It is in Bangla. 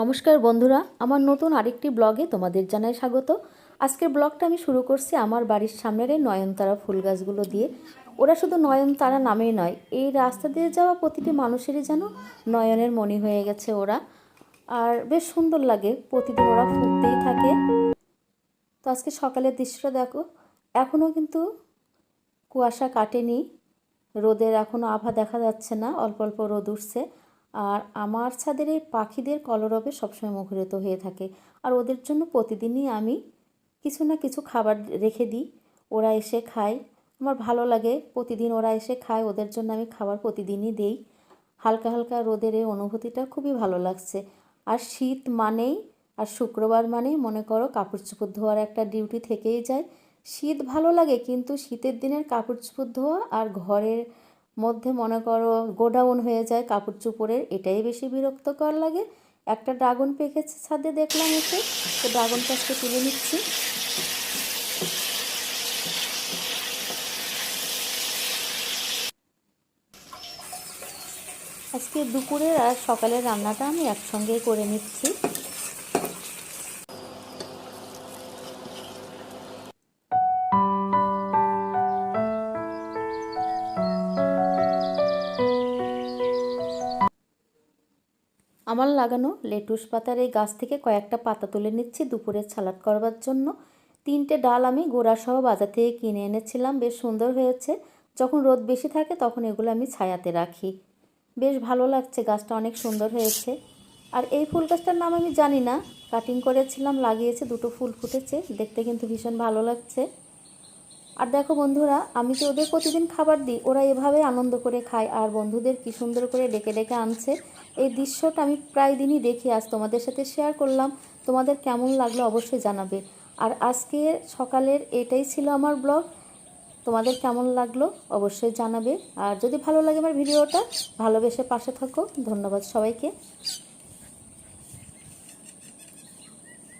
নমস্কার বন্ধুরা, আমার নতুন আরেকটি ব্লগে তোমাদের জানাই স্বাগত। আজকের ব্লগটা আমি শুরু করছি আমার বাড়ির সামনের এই নয়নতারা ফুল গাছগুলো দিয়ে। ওরা শুধু নয়নতারা নামেই নয়, এই রাস্তা দিয়ে যাওয়া প্রতিটি মানুষেরই যেন নয়নের মণি হয়ে গেছে ওরা। আর বেশ সুন্দর লাগে, প্রতিদিন ওরা ফুটতেই থাকে। তো আজকে সকালের দৃশ্যটা দেখো, এখনও কিন্তু কুয়াশা কাটেনি, রোদের এখনও আভা দেখা যাচ্ছে না, অল্প অল্প রোদ উঠছে। আর আমার ছাদের এই পাখিদের কলরবে সবসময় মুখরিত হয়ে থাকে। আর ওদের জন্য প্রতিদিনই আমি কিছু না কিছু খাবার রেখে দিই। ওরা এসে খায়। আমার ভালো লাগে। প্রতিদিন ওরা এসে খায়। ওদের জন্য আমি খাবার প্রতিদিনই দেই। হালকা হালকা রোদের এই অনুভূতিটা খুবই ভালো লাগছে। আর শীত মানেই আর শুক্রবার মানেই মনে করো কাপড় চোপড় ধোয়ার একটা ডিউটি থেকেই যায়। শীত ভালো লাগে, কিন্তু শীতের দিনের কাপড় চোপড় ধোয়া আর ঘরের মধ্যে মনে করো গোডাউন হয়ে যায়, কাপড় চোপড়ের, এটাই বেশি বিরক্তকর লাগে। একটা ড্রাগন পেকেছে ছাদে, দেখলাম এসে। তো ড্রাগন গাছকে তুলে নিচ্ছি। আজকে দুপুরের আর সকালের রান্নাটা আমি একসঙ্গেই করে নিচ্ছি। আমার লাগানো লেটুস পাতার এই গাছ থেকে কয়েকটা পাতা তুলে নিচ্ছি দুপুরের সালাড করবার জন্য। তিনটে ডাল আমি গোড়াসহ বাজার থেকে কিনে এনেছিলাম, বেশ সুন্দর হয়েছে। যখন রোদ বেশি থাকে তখন এগুলো আমি ছায়াতে রাখি। বেশ ভালো লাগছে গাছটা, অনেক সুন্দর হয়েছে। আর এই ফুল গাছটার নাম আমি জানি না। কাটিং করেছিলাম, লাগিয়েছে, দুটো ফুল ফুটেছে। দেখতে কিন্তু ভীষণ ভালো লাগছে। আর দেখো বন্ধুরা, আমি যে ওদের প্রতিদিন খাবার দিই, ওরা এভাবে আনন্দ করে খায়। আর বন্ধুদের কি সুন্দর করে ডেকে ডেকে আনছে। এই দৃশ্যটা আমি প্রায় দিনই দেখি, আজ তোমাদের সাথে শেয়ার করলাম। তোমাদের কেমন লাগল অবশ্যই জানাবে। আর আজকে সকালের এটাই ছিল আমার ব্লগ তোমাদের কেমন লাগল অবশ্যই জানাবে। আর যদি ভালো লাগে আমার ভিডিওটা, ভালোবেসে পাশে থাকো। ধন্যবাদ সবাইকে।